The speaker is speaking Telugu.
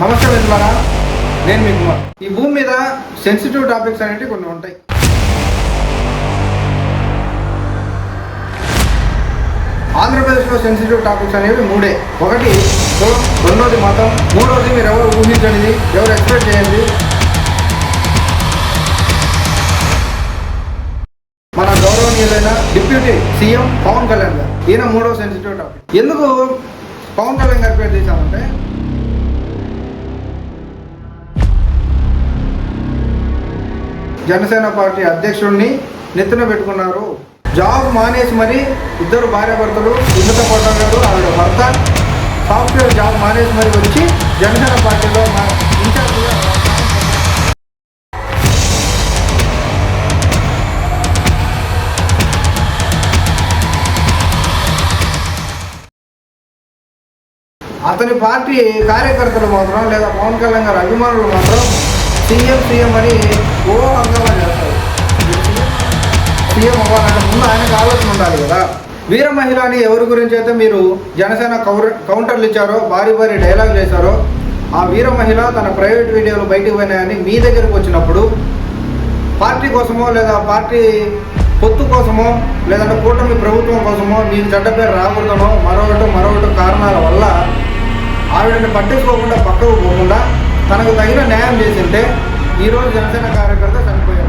నమస్తే మిత్రులారా నేను మీ కుమార్. ఈ భూమి మీద సెన్సిటివ్ టాపిక్స్ అనేవి కొన్ని ఉంటాయి. ఆంధ్రప్రదేశ్లో సెన్సిటివ్ టాపిక్స్ అనేవి మూడే. ఒకటి కులం రెండోది మతం మూడోది మీరు ఎవరు ఊహించండి ఎవరు ఎక్స్పెక్ట్ చేయండి. మన గౌరవనీయులైన డిప్యూటీ సీఎం పవన్ కళ్యాణ్ గారు. ఈయన మూడో సెన్సిటివ్ టాపిక్ ఎందుకు పవన్ కళ్యాణ్ గారి పేరు తీసామంటే జనసేన పార్టీ అధ్యక్షుడిని నెత్తిన పెట్టుకున్నారు. జాబ్ మానేసి మరి ఇద్దరు భార్యాభర్తలు ఉన్నత పడ్డారు ఆవిడ భర్త. సాఫ్ట్వేర్ జాబ్ మానేసి మరి వచ్చి జనసేన పార్టీలో మా ఇన్ఛార్జిగా అతని పార్టీ కార్యకర్తలు మాత్రం లేదా పవన్ కళ్యాణ్ గారి అభిమానులు మాత్రం సీఎం సీఎం అని ఓ అవ్వాలంటే ముందు ఆయనకు ఆలోచన ఉండాలి కదా. వీర మహిళ అని ఎవరి గురించి అయితే మీరు జనసేన కౌర కౌంటర్లు ఇచ్చారో భారీ భారీ డైలాగ్ చేశారో ఆ వీర మహిళ తన ప్రైవేట్ వీడియోలు బయటకు పోయినాయని మీ దగ్గరకు వచ్చినప్పుడు పార్టీ కోసమో లేదా పార్టీ పొత్తు కోసమో లేదంటే కూటమి ప్రభుత్వం కోసమో మీకు చెడ్డ పేరు రాకూడదనో మరొకటి మరొకటి కారణాల వల్ల ఆవిడని పట్టించుకోకుండా పక్కకు పోకుండా తనకు తగిన న్యాయం చేసింటే ఈరోజు జనసేన కార్యకర్త చనిపోయారు.